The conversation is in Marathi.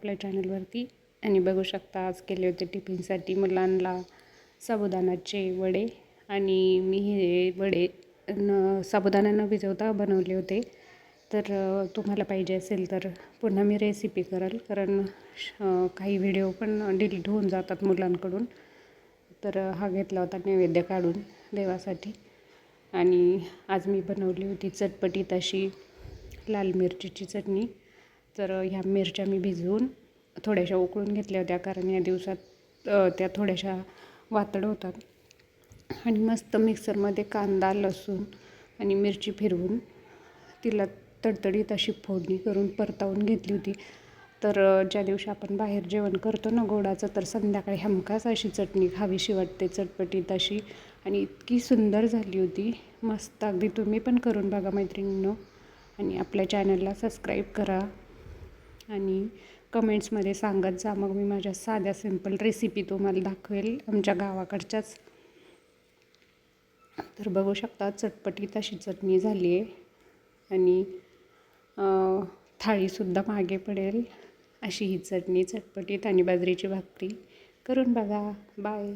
आपल्या चॅनलवरती. आणि बघू शकता आज केले होते टिफिनसाठी मुलांना साबुदाणाचे वडे. आणि मी हे वडे न साबुदाणा न भिजवता बनवले होते. तर तुम्हाला पाहिजे असेल तर पुन्हा मी रेसिपी करेल. कारण काही व्हिडिओ पण डिलीट होऊन जातात मुलांकडून. तर हा घेतला होता नैवेद्य काढून देवासाठी. आणि आज मी बनवली होती चटपटीत अशी लाल मिरचीची चटणी. तर ह्या मिरच्या मी भिजवून थोड्याशा उकळून घेतल्या होत्या कारण या दिवसात त्या थोड्याशा वातड होतात. आणि मस्त मिक्सरमध्ये कांदा लसूण आणि मिरची फिरवून तिला तडतडीत अशी फोडणी करून परतावून घेतली होती. तर ज्या दिवशी आपण बाहेर जेवण करतो ना गोडाचं तर संध्याकाळी हमखास अशी चटणी खावीशी वाटते चटपटीत अशी. आणि इतकी सुंदर झाली होती. मस्त. अगदी तुम्ही पण करून बघा मैत्रिणींनो. आणि आपल्या चॅनलला सबस्क्राईब करा. आणि कमेंट्समध्ये सांगत जा मग मी माझ्या साध्या सिंपल रेसिपी तुम्हाला दाखवेल आमच्या गावाकडच्याच. तर बघू शकता चटपटीत अशी चटणी झाली आहे आणि थाळीसुद्धा मागे पडेल. अशी ही चटणी चटपटीत आणि बाजरीची भाकरी. करून बघा. बाय